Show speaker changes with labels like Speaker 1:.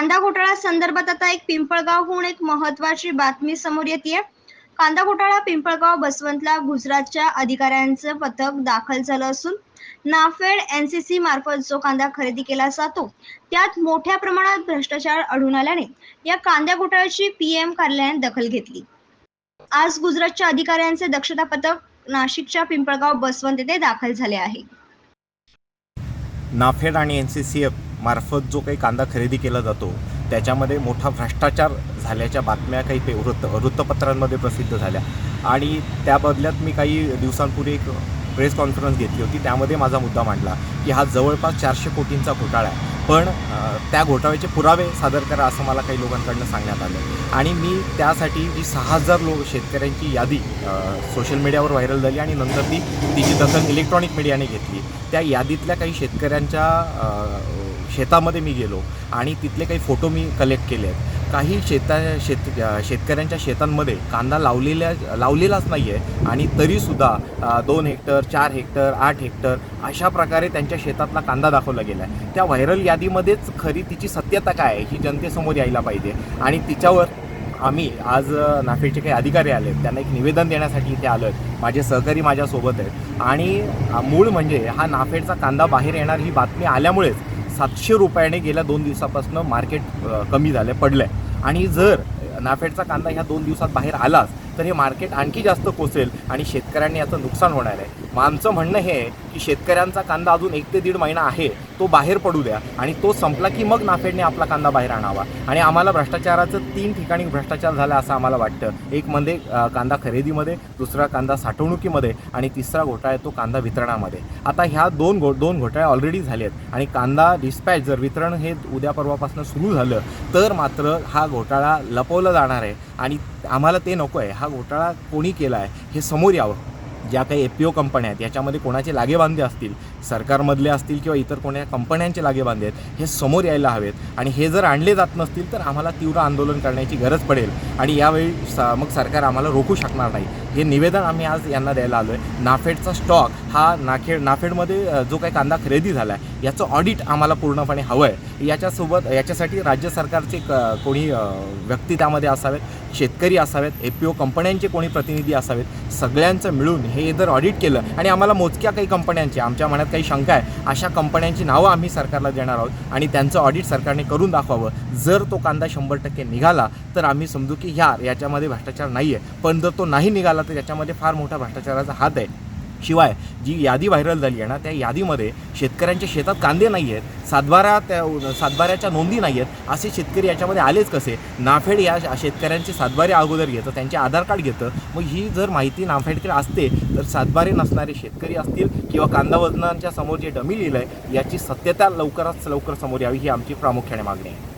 Speaker 1: कांदा घोटाळा संदर्भात आता एक पिंपळगावहून एक महत्वाची बातमी समोर येते कांदा घोटाळा पिंपळगाव बसवंतला गुजरातच्या अधिकाऱ्यांचं पथक दाखल झालं असून नाफेड एनसीसी मार्फत जो कांदा खरेदी केला जातो त्यात मोठ्या प्रमाणात भ्रष्टाचार आढळून आल्याने या कांदा घोटाळ्याची पीएम कार्यालयाने दखल घेतली. आज गुजरातच्या अधिकाऱ्यांचे दक्षता पथक नाशिकच्या पिंपळगाव बसवंत येथे दाखल झाले आहे.
Speaker 2: नाफेड आणि एनसीसी मार्फत जो काही कांदा खरेदी केला जातो त्याच्यामध्ये मोठा भ्रष्टाचार झाल्याच्या बातम्या काही पे वृत्त वृत्तपत्रांमध्ये प्रसिद्ध झाल्या. आणि त्या बदल्यात मी काही दिवसांपूर्वी एक प्रेस कॉन्फरन्स घेतली होती. त्यामध्ये माझा मुद्दा मांडला की हा जवळपास चारशे कोटींचा घोटाळा आहे. पण त्या घोटाळ्याचे पुरावे सादर करा असं मला काही लोकांकडनं सांगण्यात आलं. आणि मी त्यासाठी जी सहा हजार लोक शेतकऱ्यांची यादी सोशल मीडियावर व्हायरल झाली आणि नंतर ती तिची दखल इलेक्ट्रॉनिक मीडियाने घेतली. त्या यादीतल्या काही शेतकऱ्यांच्या शेतामध्ये मी गेलो आणि तिथले काही फोटो मी कलेक्ट केले आहेत. काही शेता शेत शेतकऱ्यांच्या शेतांमध्ये कांदा लावलेल्या लावलेलाच नाही आहे आणि तरीसुद्धा दोन हेक्टर चार हेक्टर आठ हेक्टर अशा प्रकारे त्यांच्या शेतातला कांदा दाखवला गेला आहे त्या व्हायरल यादीमध्येच खरी तिची सत्यता काय आहे ही जनतेसमोर यायला पाहिजे. आणि तिच्यावर आम्ही आज नाफेडचे काही अधिकारी आले त्यांना एक निवेदन देण्यासाठी इथे आलो आहेत माझे सहकारी माझ्यासोबत आहेत. आणि मूळ म्हणजे हा नाफेडचा कांदा बाहेर येणार ही बातमी आल्यामुळेच सातशे रुपयाने गेल्या दोन दिवसापासून मार्केट कमी झालं पडलं आहे आणि जर नाफेडचा कांदा ह्या दोन दिवसात बाहेर आलाच तर हे मार्केट आणखी जास्त कोसेल आणि शेतकऱ्यांनी याचं नुकसान होणार आहे. मग आमचं म्हणणं हे आहे की शेतकऱ्यांचा कांदा अजून एक ते दीड महिना आहे तो बाहेर पडू द्या आणि तो संपला की मग नाफेडने आपला कांदा बाहेर आणावा. आणि आम्हाला भ्रष्टाचाराचं तीन ठिकाणी भ्रष्टाचार झाला असं आम्हाला वाटतं. एक म्हणजे कांदा खरेदीमध्ये दुसरा कांदा साठवणुकीमध्ये आणि तिसरा घोटाळा आहे तो कांदा वितरणामध्ये. आता ह्या दोन घो दोन घोटाळे ऑलरेडी झाले आहेत आणि कांदा डिस्पॅच जर वितरण हे उद्या परवापासून सुरू झालं तर मात्र हा घोटाळा लपवला जाणार आहे. आणि आम्हाला ते नको आहे हा घोटाळा कोणी केला आहे हे समोर यावं. ज्या काही ए पी ओ कंपन्या आहेत याच्यामध्ये कोणाचे लागेबांधे असतील सरकारमधले असतील किंवा इतर कोणत्या कंपन्यांचे लागेबांधे आहेत हे समोर यायला हवेत. आणि हे जर आणले जात नसतील तर आम्हाला तीव्र आंदोलन करण्याची गरज पडेल. आणि यावेळी सा मग सरकार आम्हाला रोखू शकणार नाही. हे निवेदन आम्ही आज यांना द्यायला आलो आहे नाफेडचा स्टॉक हा नाखेड नाफेडमध्ये जो काही कांदा खरेदी झाला आहे याचं ऑडिट आम्हाला पूर्णपणे हवं आहे याच्यासोबत याच्यासाठी राज्य सरकारचे क कोणी व्यक्ती त्यामध्ये असावेत शेतकरी असावेत ए पी ओ कंपन्यांचे कोणी प्रतिनिधी असावेत सगळ्यांचं मिळून हे जर ऑडिट केलं. आणि आम्हाला मोजक्या काही कंपन्यांची आमच्या मनात काही शंका आहे अशा कंपन्यांची नावं आम्ही सरकारला देणार आहोत आणि त्यांचं ऑडिट सरकारने करून दाखवावं. जर तो कांदा शंभर टक्के निघाला तर आम्ही समजू की ह्या याच्यामध्ये भ्रष्टाचार नाही आहे पण जर तो नाही निघाला तर याच्यामध्ये फार मोठा भ्रष्टाचाराचा हात आहे. शिवाय जी यादी व्हायरल झाली आहे ना त्या यादीमध्ये शेतकऱ्यांच्या शेतात कांदे नाही आहेत सातबारा त्या सातबाऱ्याच्या नोंदी नाही आहेत असे शेतकरी याच्यामध्ये आलेच कसे? नाफेड या शेतकऱ्यांचे सातबारे अगोदर घेतं त्यांचे आधार कार्ड घेतं. मग ही जर माहिती नाफेडकडे असते तर सातबारे नसणारे शेतकरी असतील किंवा कांदा वजनांच्या समोर जे डमी लिहिलं आहे याची सत्यता लवकरात लवकर समोर यावी ही आमची प्रामुख्याने मागणी आहे.